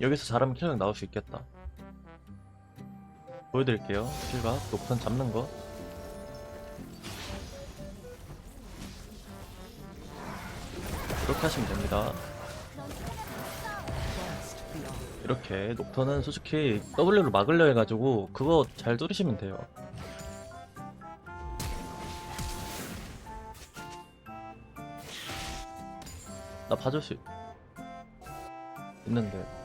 여기서 잘하면 킬각 나올 수 있겠다. 보여드릴게요. 킬각. 녹턴 잡는 거. 이렇게 하시면 됩니다. 이렇게 녹턴은 솔직히 W로 막으려 해가지고 그거 잘 뚫으시면 돼요. 나 봐줄 수 있... 있는데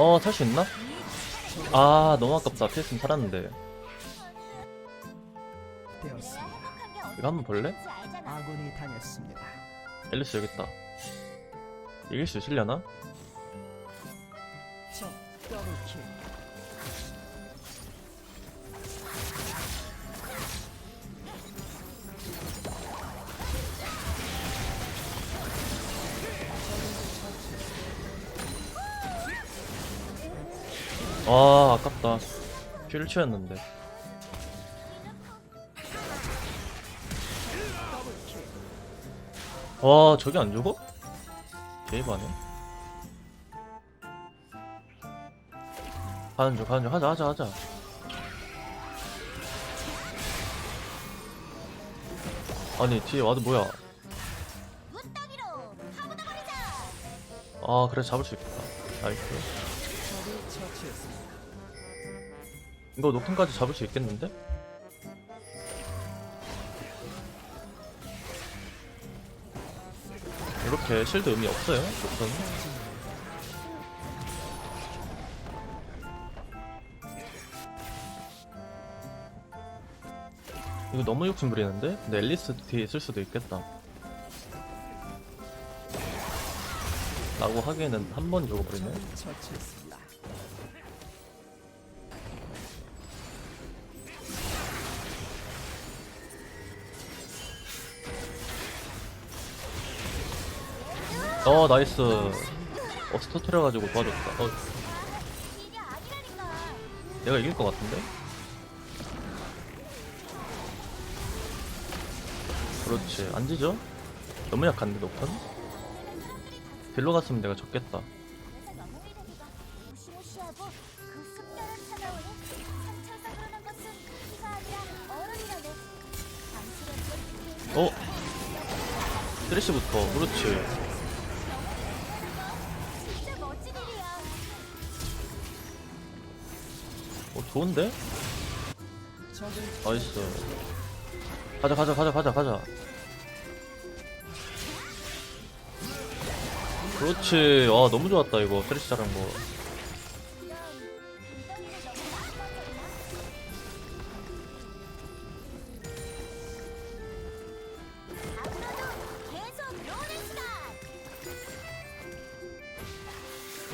어, 탈 수 있나? 아, 너무 아깝다. 피했으면 살았는데. 되었습니다. 이거 한번 볼래? 아군이 당했습니다. 앨리스 여기 있다. 이길 수 있으려나? 적 더블킬. 아, 아깝다. 큐를 치웠는데. 와, 저게 안 죽어? 개이바네. 가는 중, 가는 중. 하자, 하자, 하자. 아니, 뒤에 와도 뭐야. 아, 그래, 잡을 수 있겠다. 나이스. 이거 녹턴까지 잡을 수 있겠는데? 이렇게 실드 의미 없어요, 녹턴. 이거 너무 욕심 부리는데? 근데 앨리스 뒤에 있을 수도 있겠다. 라고 하기에는 한 번 죽어버리네. 어, 나이스. 어, 스토트려가지고 도와줬다. 어, 내가 이길 것 같은데? 그렇지. 안 지죠? 너무 약한데, 녹턴? 딜로 갔으면 내가 졌겠다. 무시무시하고 그 습관 어, 좋은데? 나이스. 가자, 가자, 가자, 가자, 가자. 그렇지. 와, 너무 좋았다, 이거. 쓰레쉬 잘한 거.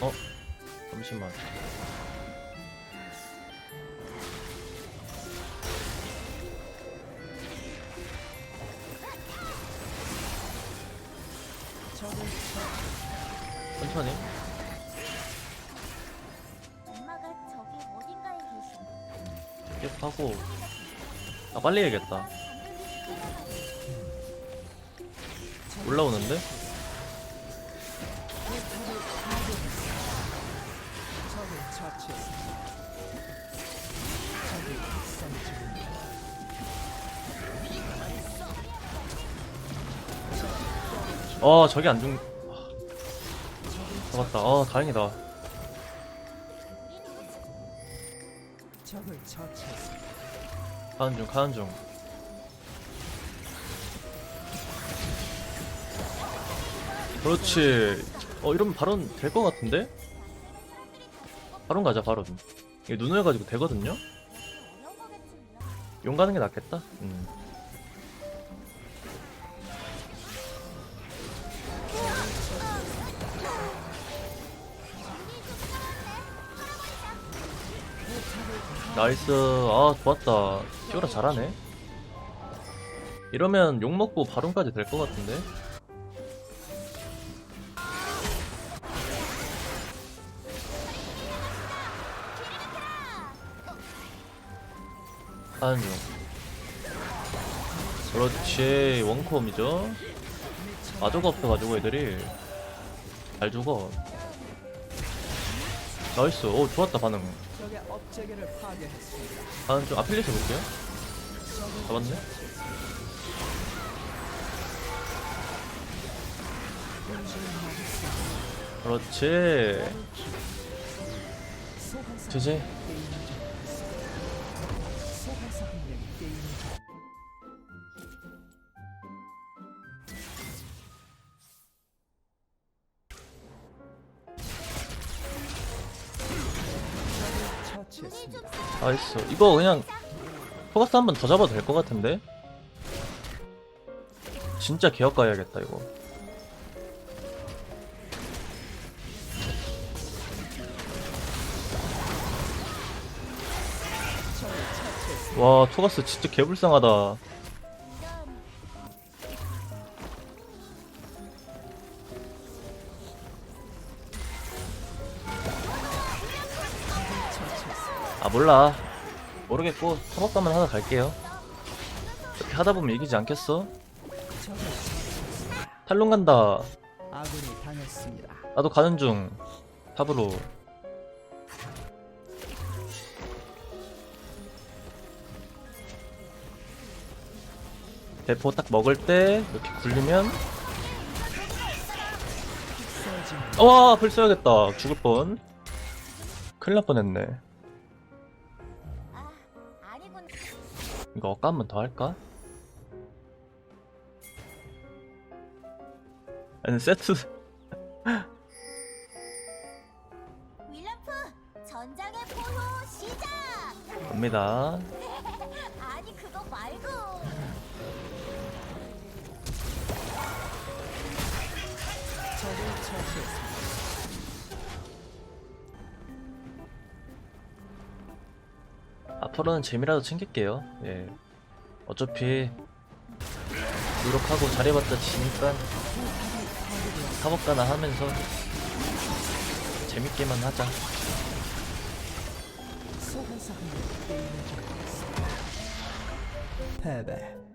어? 잠시만. 천천히. 엄마가 저기 어딘가에 계셔. 계속 하고. 아, 빨리 해야겠다. 올라오는데? 적을 처치했습니다. 어, 저기 안 죽. 잡았다. 어, 다행이다. 적을 처치했습니다. 가는 중, 가는 중. 그렇지. 어, 이러면 바론 될것 같은데? 바론 가자, 바론. 이게 눈을 가지고 되거든요? 용 가는 게 낫겠다. 음. 나이스. 아 좋았다. 쇼라 잘하네. 이러면 욕먹고 발음까지 될 것 같은데? 한용 그렇지. 원콤이죠. 아조가 없어가지고 애들이. 잘 죽어. 나이스. 오 좋았다 반응. 적의 업체계를 파괴했습니다. 반응 좀 아필리스 볼게요. 잡았네. 그렇지. 제제 처치했습니다. 나이스 이거 그냥 포커스 한 번 더 잡아도 될 것 같은데 진짜 개혁 가야겠다 이거. 와 토가스 진짜 개불쌍하다 아 몰라 모르겠고 사법가만 하나 갈게요 이렇게 하다보면 이기지 않겠어? 탈론 간다 아군이 당했습니다. 나도 가는 중 탑으로 대포 딱 먹을 때 이렇게 굴리면 와, 불 써야겠다. 죽을 뻔. 큰일 날 뻔했네. 이거 어까 한번 더 할까? 아니, 세트. 윌람프 전장의 포효 시작 갑니다. 아니 그거 말고 적을 처치했습니다. 앞으로는 재미라도 챙길게요. 예. 어차피, 노력하고 잘해봤자 지니까, 사법가나 하면서, 재밌게만 하자. 패배.